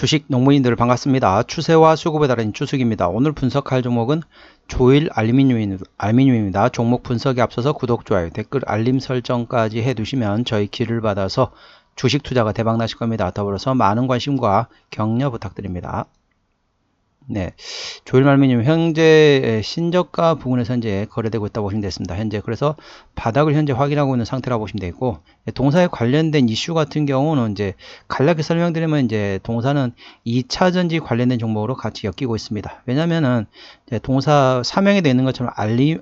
주식 농부인들 반갑습니다. 추세와 수급에 따른 추석입니다. 오늘 분석할 종목은 조일 알루미늄입니다. 종목 분석에 앞서서 구독, 좋아요, 댓글, 알림 설정까지 해두시면 저희 길을 받아서 주식 투자가 대박 나실 겁니다. 더불어서 많은 관심과 격려 부탁드립니다. 네. 조일말미님 현재 신저가 부근에서 현재 거래되고 있다고 보시면 되겠습니다. 현재 그래서 바닥을 현재 확인하고 있는 상태라고 보시면 되고 동사에 관련된 이슈 같은 경우는 이제 간략히 설명드리면 이제 동사는 2차 전지 관련된 종목으로 같이 엮이고 있습니다. 왜냐면은 동사 사명에 되어 있는 것처럼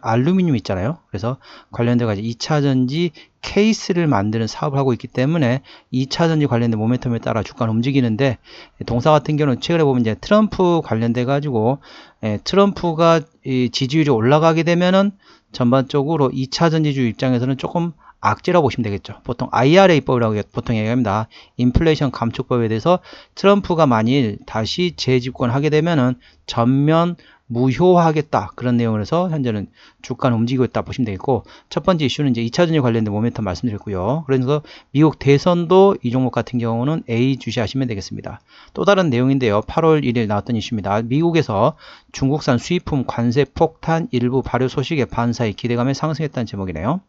알루미늄 있잖아요. 그래서 관련돼 가지고 2차 전지 케이스를 만드는 사업을 하고 있기 때문에 2차 전지 관련된 모멘텀에 따라 주가는 움직이는데 동사 같은 경우는 최근에 보면 이제 트럼프 관련돼 가지고 예, 트럼프가 지지율이 올라가게 되면은 전반적으로 2차 전지주 입장에서는 조금 악재라고 보시면 되겠죠. 보통 IRA법이라고 보통 얘기합니다. 인플레이션 감축법에 대해서 트럼프가 만일 다시 재집권하게 되면은 전면 무효화하겠다 그런 내용을 해서 현재는 주가는 움직이고 있다 보시면 되겠고 첫 번째 이슈는 이제 2차전지 관련된 모멘텀 말씀드렸고요. 그래서 미국 대선도 이 종목 같은 경우는 A 주시하시면 되겠습니다. 또 다른 내용인데요. 8월 1일 나왔던 이슈입니다. 미국에서 중국산 수입품 관세 폭탄 일부 발효 소식에 반사의 기대감에 상승했다는 제목이네요.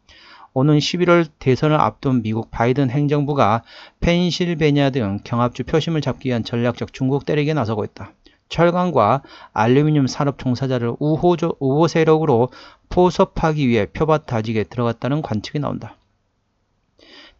오는 11월 대선을 앞둔 미국 바이든 행정부가 펜실베니아 등 경합주 표심을 잡기 위한 전략적 중국 때리기에 나서고 있다. 철강과 알루미늄 산업 종사자를 우호조, 우호 세력으로 포섭하기 위해 표밭 다직에 들어갔다는 관측이 나온다.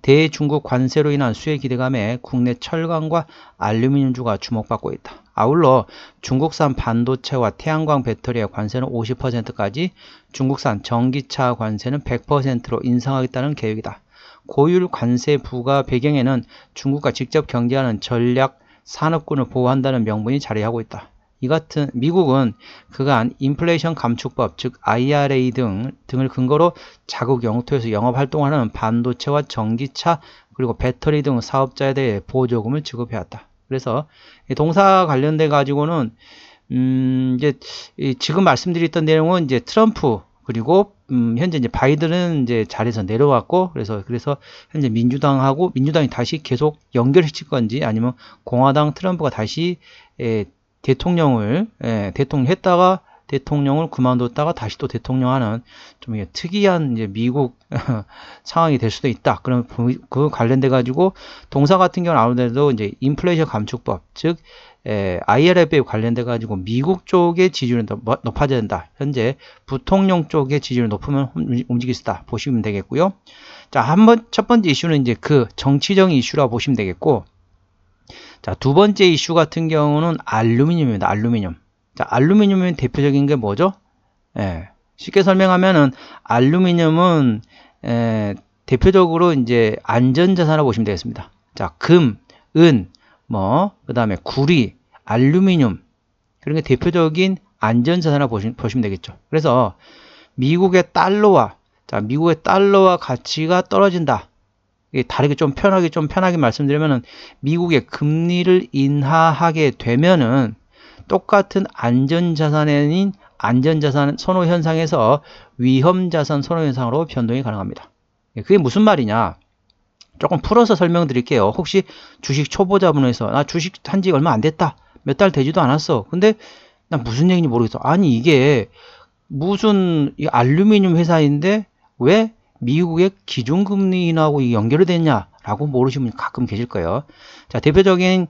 대중국 관세로 인한 수혜 기대감에 국내 철강과 알루미늄주가 주목받고 있다. 아울러 중국산 반도체와 태양광 배터리의 관세는 50%까지 중국산 전기차 관세는 100%로 인상하겠다는 계획이다. 고율 관세 부과 배경에는 중국과 직접 경제하는 전략 산업군을 보호한다는 명분이 자리하고 있다. 이 같은 미국은 그간 인플레이션 감축법 즉 IRA 등 등을 근거로 자국 영토에서 영업 활동하는 반도체와 전기차 그리고 배터리 등 사업자에 대해 보조금을 지급해왔다. 그래서 동사 관련돼 가지고는 음 이제 지금 말씀드렸던 내용은 이제 트럼프 그리고 음, 현재 이제 바이든은 이제 자리에서 내려왔고 그래서 그래서 현재 민주당하고 민주당이 다시 계속 연결시킬 건지 아니면 공화당 트럼프가 다시 에, 대통령을 에, 대통령 했다가 대통령을 그만뒀다가 다시 또 대통령 하는 좀 특이한 이제 미국 상황이 될 수도 있다. 그럼 그 관련돼 가지고 동사 같은 경우는 아무래도 이제 인플레이션 감축법 즉 에, IRF에 관련돼 가지고 미국 쪽의 지지율이 뭐, 높아져야 된다. 현재 부통령 쪽의 지지율이 높으면 움직일 수 있다. 보시면 되겠고요. 자, 한번 첫 번째 이슈는 이제 그 정치적인 이슈라 보시면 되겠고 자, 두 번째 이슈 같은 경우는 알루미늄입니다. 알루미늄. 자, 알루미늄의 대표적인 게 뭐죠? 예, 쉽게 설명하면은 알루미늄은 에, 대표적으로 이제 안전자산을 보시면 되겠습니다. 자, 금, 은, 뭐, 그 다음에 구리, 알루미늄, 그런 게 대표적인 안전자산을 보시, 보시면 되겠죠. 그래서 미국의 달러와, 자, 미국의 달러와 가치가 떨어진다. 이게 다르게 좀 편하게, 좀 편하게 말씀드리면은 미국의 금리를 인하하게 되면은 똑같은 안전자산인 안전자산 선호 현상에서 위험자산 선호 현상으로 변동이 가능합니다. 그게 무슨 말이냐? 조금 풀어서 설명드릴게요. 혹시 주식 초보자분에서 나 주식 한 지 얼마 안 됐다. 몇 달 되지도 않았어. 근데 나 무슨 얘기인지 모르겠어. 아니 이게 무슨 알루미늄 회사인데 왜 미국의 기준금리 인하고 연결이 됐냐라고 모르시는 분이 가끔 계실 거예요. 자 대표적인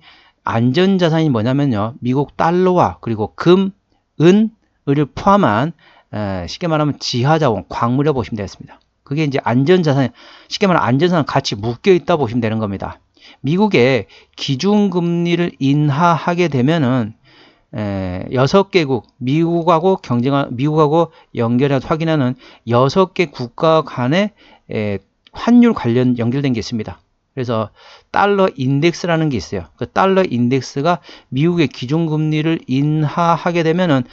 안전자산이 뭐냐면요. 미국 달러와 그리고 금, 은, 을을 포함한 에, 쉽게 말하면 지하자원, 광물이라고 보시면 되겠습니다. 그게 이제 안전자산, 쉽게 말하면 안전자산 같이 묶여 있다 보시면 되는 겁니다. 미국의 기준금리를 인하하게 되면은 에, 6개국, 미국하고 경쟁한, 미국하고 연결해서 확인하는 6개 국가 간의 에, 환율 관련 연결된 게 있습니다. 그래서 달러 인덱스라는 게 있어요. 그 달러 인덱스가 미국의 기준금리를 인하하게 되면은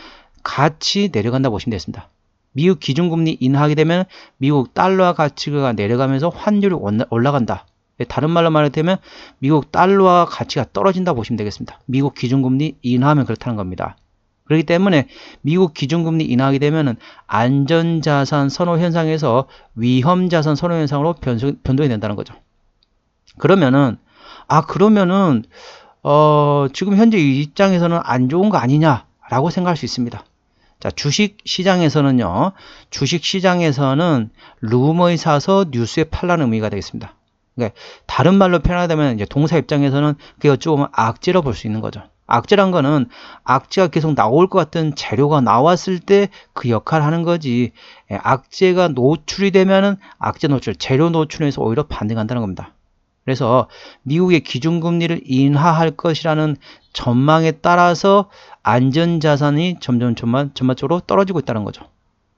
같이 내려간다 보시면 되겠습니다. 미국 기준금리 인하하게 되면 미국 달러 가치가 내려가면서 환율이 올라간다. 예, 다른 말로 말하면 미국 달러와 가치가 떨어진다 보시면 되겠습니다. 미국 기준금리 인하하면 그렇다는 겁니다. 그렇기 때문에 미국 기준금리 인하하게 되면 안전자산 선호 현상에서 위험자산 선호 현상으로 변동이 된다는 거죠. 그러면은 아 그러면은 어, 지금 현재 이 입장에서는 안 좋은 거 아니냐라고 생각할 수 있습니다. 자, 주식 시장에서는요, 주식 시장에서는 루머에 사서 뉴스에 팔라는 의미가 되겠습니다. 그러니까 다른 말로 표현하자면 이제 동사 입장에서는 그게 어찌 보면 악재로 볼수 있는 거죠. 악재란 거는 악재가 계속 나올 것 같은 재료가 나왔을 때 그 역할을 하는 거지. 예, 악재가 노출이 되면은 악재 노출, 재료 노출에서 오히려 반등한다는 겁니다. 그래서 미국의 기준금리를 인하할 것이라는 전망에 따라서 안전자산이 점점 전반, 전반적으로 떨어지고 있다는 거죠.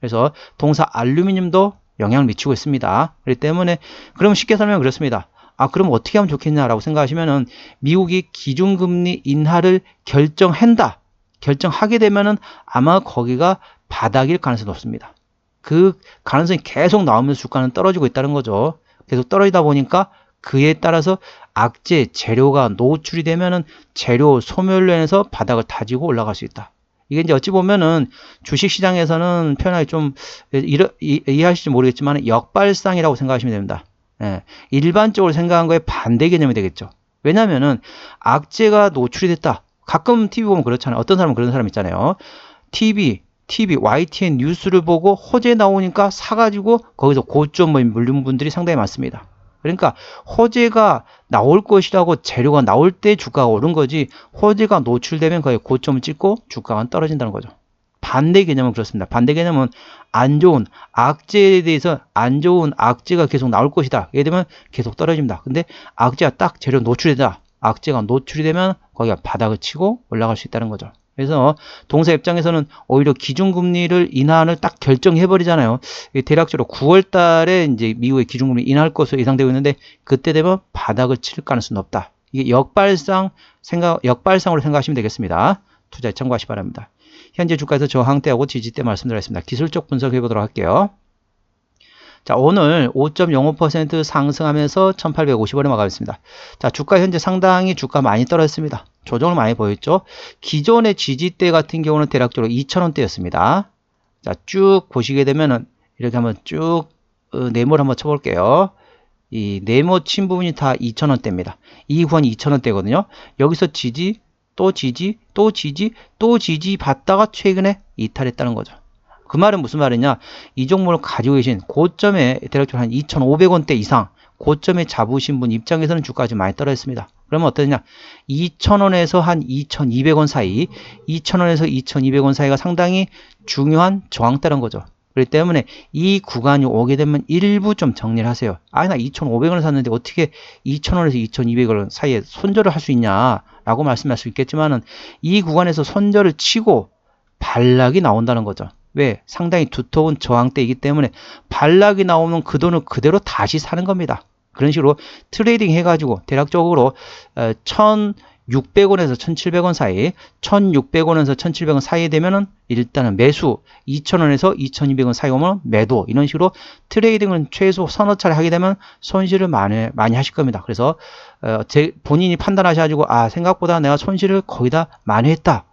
그래서 동사 알루미늄도 영향을 미치고 있습니다. 그렇기 때문에 그럼 쉽게 설명은 그렇습니다. 아 그럼 어떻게 하면 좋겠냐라고 생각하시면은 미국이 기준금리 인하를 결정한다. 결정하게 되면은 아마 거기가 바닥일 가능성이 높습니다. 그 가능성이 계속 나오면서 주가는 떨어지고 있다는 거죠. 계속 떨어지다 보니까 그에 따라서 악재 재료가 노출이 되면은 재료 소멸로 인해서 바닥을 다지고 올라갈 수 있다. 이게 이제 어찌 보면은 주식 시장에서는 표현하기 좀 이해, 이해하실지 모르겠지만 역발상이라고 생각하시면 됩니다. 예, 일반적으로 생각한 거에 반대 개념이 되겠죠. 왜냐면은 악재가 노출이 됐다. 가끔 TV 보면 그렇잖아요. 어떤 사람은 그런 사람 있잖아요. TV, TV, YTN 뉴스를 보고 호재 나오니까 사가지고 거기서 고점을 물린 분들이 상당히 많습니다. 그러니까 호재가 나올 것이라고 재료가 나올 때 주가가 오른 거지 호재가 노출되면 거의 고점을 찍고 주가가 떨어진다는 거죠. 반대 개념은 그렇습니다. 반대 개념은 안 좋은 악재에 대해서 안 좋은 악재가 계속 나올 것이다. 예를 들면 계속 떨어집니다. 근데 악재가 딱 재료 노출되다. 악재가 노출이 되면 거기가 바닥을 치고 올라갈 수 있다는 거죠. 그래서 동사 입장에서는 오히려 기준금리를 인하를 딱 결정해 버리잖아요. 대략적으로 9월 달에 이제 미국의 기준금리 인하할 것으로 예상되고 있는데 그때 되면 바닥을 칠 가능성이 높다. 이게 역발상 생각 역발상으로 생각하시면 되겠습니다. 투자에 참고하시 기 바랍니다. 현재 주가에서 저항대하고 지지대 말씀드렸습니다. 기술적 분석해 보도록 할게요. 자, 오늘 5.05% 상승하면서 1850원에 마감했습니다. 자, 주가 현재 상당히 주가 많이 떨어졌습니다. 조정을 많이 보였죠. 기존의 지지대 같은 경우는 대략적으로 2,000원대였습니다. 자, 쭉 보시게 되면은 이렇게 한번 쭉 어, 네모를 한번 쳐볼게요. 이 네모 친 부분이 다 2,000원대입니다. 이 구간이 2,000원대거든요. 여기서 지지, 또 지지, 또 지지, 또 지지 받다가 최근에 이탈했다는 거죠. 그 말은 무슨 말이냐? 이 종목을 가지고 계신 고점에 대략적으로 한 2,500원대 이상 고점에 잡으신 분 입장에서는 주가가 좀 많이 떨어졌습니다. 그러면 어떠냐? 2,000원에서 한 2,200원 사이, 2,000원에서 2,200원 사이가 상당히 중요한 저항대라는 거죠. 그렇기 때문에 이 구간이 오게 되면 일부 좀 정리를 하세요. 아, 나 2,500원을 샀는데 어떻게 2,000원에서 2,200원 사이에 손절을 할 수 있냐라고 말씀할 수 있겠지만은 이 구간에서 손절을 치고 반락이 나온다는 거죠. 왜? 상당히 두터운 저항대이기 때문에 반락이 나오면 그 돈을 그대로 다시 사는 겁니다. 그런 식으로 트레이딩 해가지고 대략적으로 1,600원에서 어, 1,700원 사이, 1,600원에서 1,700원 사이 되면은 일단은 매수, 2,000원에서 2,200원 사이 오면 매도 이런 식으로 트레이딩은 최소 서너 차례 하게 되면 손실을 많이 많이 하실 겁니다. 그래서 어, 제 본인이 판단하셔가지고 아 생각보다 내가 손실을 거의 다 많이 했다.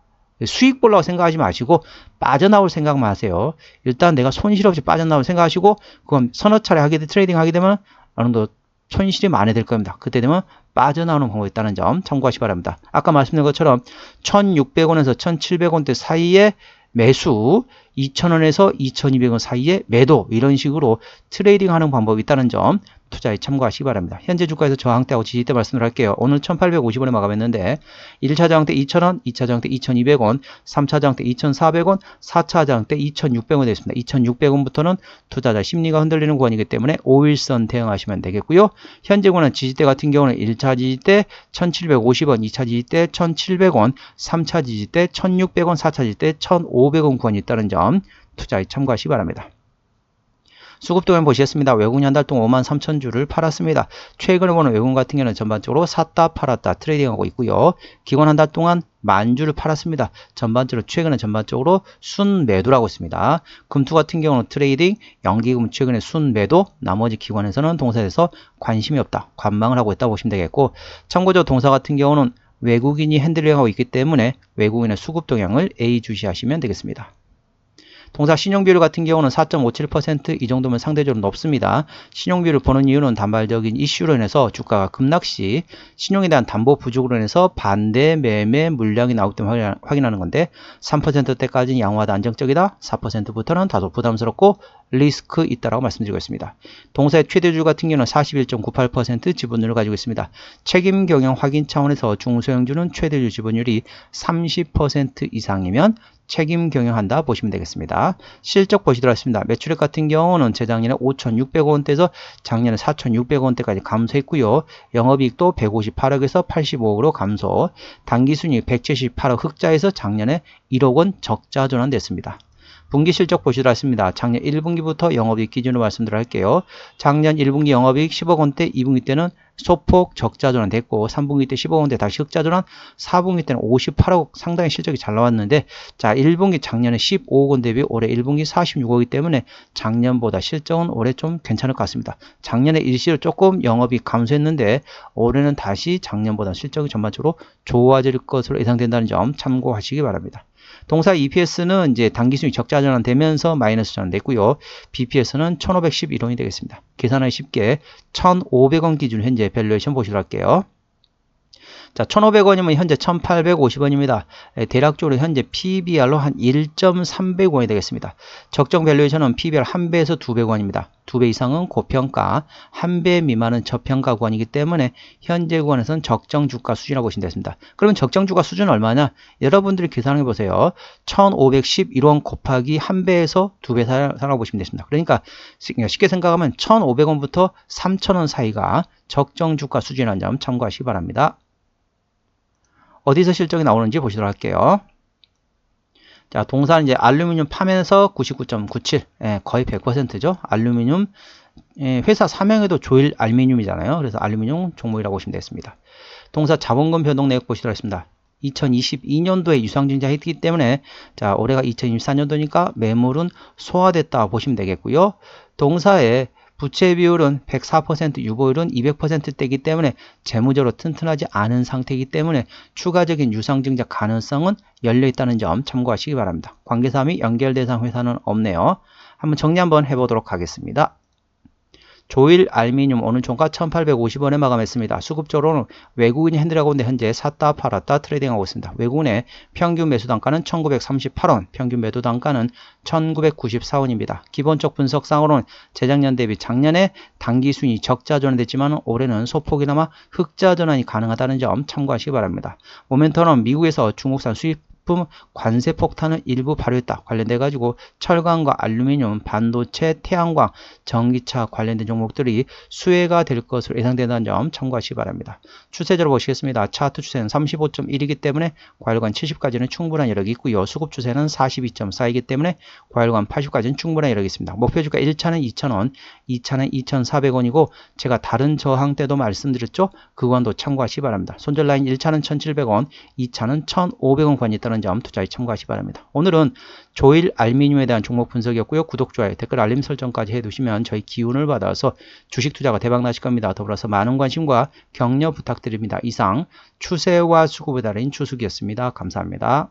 수익 보려고 생각하지 마시고 빠져나올 생각만 하세요. 일단 내가 손실 없이 빠져나올 생각하시고 그건 서너 차례 하게 돼 트레이딩 하게 되면 어느 정도 손실이 많이 될 겁니다. 그때 되면 빠져나오는 방법이 있다는 점 참고하시 기 바랍니다. 아까 말씀드린 것처럼 1,600원에서 1,700원대 사이에 매수 2,000원에서 2,200원 사이에 매도 이런 식으로 트레이딩 하는 방법이 있다는 점 투자에 참고하시기 바랍니다. 현재 주가에서 저항대하고 지지대 말씀을 할게요. 오늘 1850원에 마감했는데 1차 저항대 2,000원, 2차 저항대 2,200원, 3차 저항대 2,400원, 4차 저항대 2,600원 되겠습니다. 2,600원부터는 투자자 심리가 흔들리는 구간이기 때문에 5일선 대응하시면 되겠고요. 현재 구간 지지대 같은 경우는 1차 지지대 1,750원, 2차 지지대 1,700원, 3차 지지대 1,600원, 4차 지지대 1,500원 구간이 있다는 점 투자에 참고하시기 바랍니다. 수급동안 보시겠습니다. 외국인 한 달 동안 5만 3천 주를 팔았습니다. 최근에 보는 외국인 같은 경우는 전반적으로 샀다 팔았다 트레이딩하고 있고요. 기관 한 달 동안 만 주를 팔았습니다. 전반적으로 최근에 전반적으로 순 매도라고 있습니다. 금투 같은 경우는 트레이딩, 연기금 최근에 순 매도, 나머지 기관에서는 동사에서 관심이 없다. 관망을 하고 있다 보시면 되겠고 참고적으로 동사 같은 경우는 외국인이 핸들링하고 있기 때문에 외국인의 수급 동향을 A 주시하시면 되겠습니다. 동사 신용비율 같은 경우는 4.57%이 정도면 상대적으로 높습니다. 신용비율을 보는 이유는 단발적인 이슈로 인해서 주가가 급락 시 신용에 대한 담보 부족으로 인해서 반대 매매 물량이 나오기 때문에 확인하는 건데 3%대까지는 양호하다 안정적이다 4%부터는 다소 부담스럽고 리스크 있다라고 말씀드리고 있습니다. 동사의 최대주 같은 경우는 41.98% 지분율을 가지고 있습니다. 책임 경영 확인 차원에서 중소형주는 최대주 지분율이 30% 이상이면 책임 경영한다 보시면 되겠습니다. 실적 보시도록 하겠습니다. 매출액 같은 경우는 재작년에 5,600원대에서 작년에 4,600원대까지 감소했고요. 영업이익도 158억에서 85억으로 감소, 당기순이익 178억 흑자에서 작년에 1억 원 적자 전환됐습니다. 분기 실적 보시도록 하겠습니다. 작년 1분기부터 영업이익 기준으로 말씀드려 할게요. 작년 1분기 영업이익 10억 원대, 2분기 때는 소폭 적자 전환 됐고 3분기 때 15억 원대 다시 흑자 전환, 4분기 때는 58억 상당히 실적이 잘 나왔는데 자 1분기 작년에 15억 원 대비 올해 1분기 46억이기 때문에 작년보다 실적은 올해 좀 괜찮을 것 같습니다. 작년에 일시로 조금 영업이 감소했는데 올해는 다시 작년보다 실적이 전반적으로 좋아질 것으로 예상된다는 점 참고하시기 바랍니다. 동사 EPS는 이제 단기순위 적자 전환되면서 마이너스 전환됐고요. BPS는 1511원이 되겠습니다. 계산하기 쉽게 1,500원 기준 현재 밸류에이션 보시도록 할게요. 자, 1,500원이면 현재 1,850원입니다. 대략적으로 현재 PBR로 한 1.300원이 되겠습니다. 적정 밸류에이션은 PBR 1배에서 200원입니다. 2배 이상은 고평가, 1배 미만은 저평가 구간이기 때문에 현재 구간에서는 적정 주가 수준이라고 보시면 되겠습니다. 그러면 적정 주가 수준은 얼마냐? 여러분들이 계산해 보세요. 1,511원 곱하기 1배에서 2배 사라고 보시면 되겠습니다. 그러니까 쉽게 생각하면 1,500원부터 3,000원 사이가 적정 주가 수준이라는 점 참고하시기 바랍니다. 어디서 실적이 나오는지 보시도록 할게요. 자, 동사는 이제 알루미늄 파면서 99.97, 예, 거의 100%죠. 알루미늄 예, 회사 사명에도 조일 알루미늄이잖아요. 그래서 알루미늄 종목이라고 보시면 되겠습니다. 동사 자본금 변동 내역 보시도록 하겠습니다. 2022년도에 유상증자 했기 때문에 자 올해가 2024년도니까 매물은 소화됐다 보시면 되겠고요. 동사의 부채 비율은 104%, 유보율은 200%대이기 때문에 재무적으로 튼튼하지 않은 상태이기 때문에 추가적인 유상증자 가능성은 열려 있다는 점 참고하시기 바랍니다. 관계사 및 연결 대상 회사는 없네요. 한번 정리 한번 해보도록 하겠습니다. 조일 알미늄 오늘 종가 1850원에 마감했습니다. 수급적으로는 외국인이 핸들하고 있는데 현재 샀다 팔았다 트레이딩하고 있습니다. 외국인의 평균 매수 단가는 1938원, 평균 매도 단가는 1994원입니다. 기본적 분석상으로는 재작년 대비 작년에 단기 순위 적자 전환됐지만 올해는 소폭이나마 흑자 전환이 가능하다는 점 참고하시기 바랍니다. 모멘텀은 미국에서 중국산 수입 제품 관세 폭탄을 일부 발효했다. 관련돼 가지고 철강과 알루미늄, 반도체, 태양광, 전기차 관련된 종목들이 수혜가 될 것으로 예상된다는 점 참고하시기 바랍니다. 추세적으로 보시겠습니다. 차트 추세는 35.1이기 때문에 과열관 70까지는 충분한 여력이 있고요. 수급 추세는 42.4이기 때문에 과열관 80까지는 충분한 여력이 있습니다. 목표 주가 1차는 2,000원, 2차는 2,400원이고 제가 다른 저항 때도 말씀드렸죠. 그관도 참고하시기 바랍니다. 손절 라인 1차는 1,700원, 2차는 1,500원 관이 있다는 있다는 점 투자에 참고하시 기 바랍니다. 오늘은 조일 알미늄에 대한 종목 분석이었고요. 구독, 좋아요, 댓글 알림 설정까지 해두시면 저희 기운을 받아서 주식 투자가 대박 나실 겁니다. 더불어서 많은 관심과 격려 부탁드립니다. 이상 추세와 수급에 달인 추숙이었습니다. 감사합니다.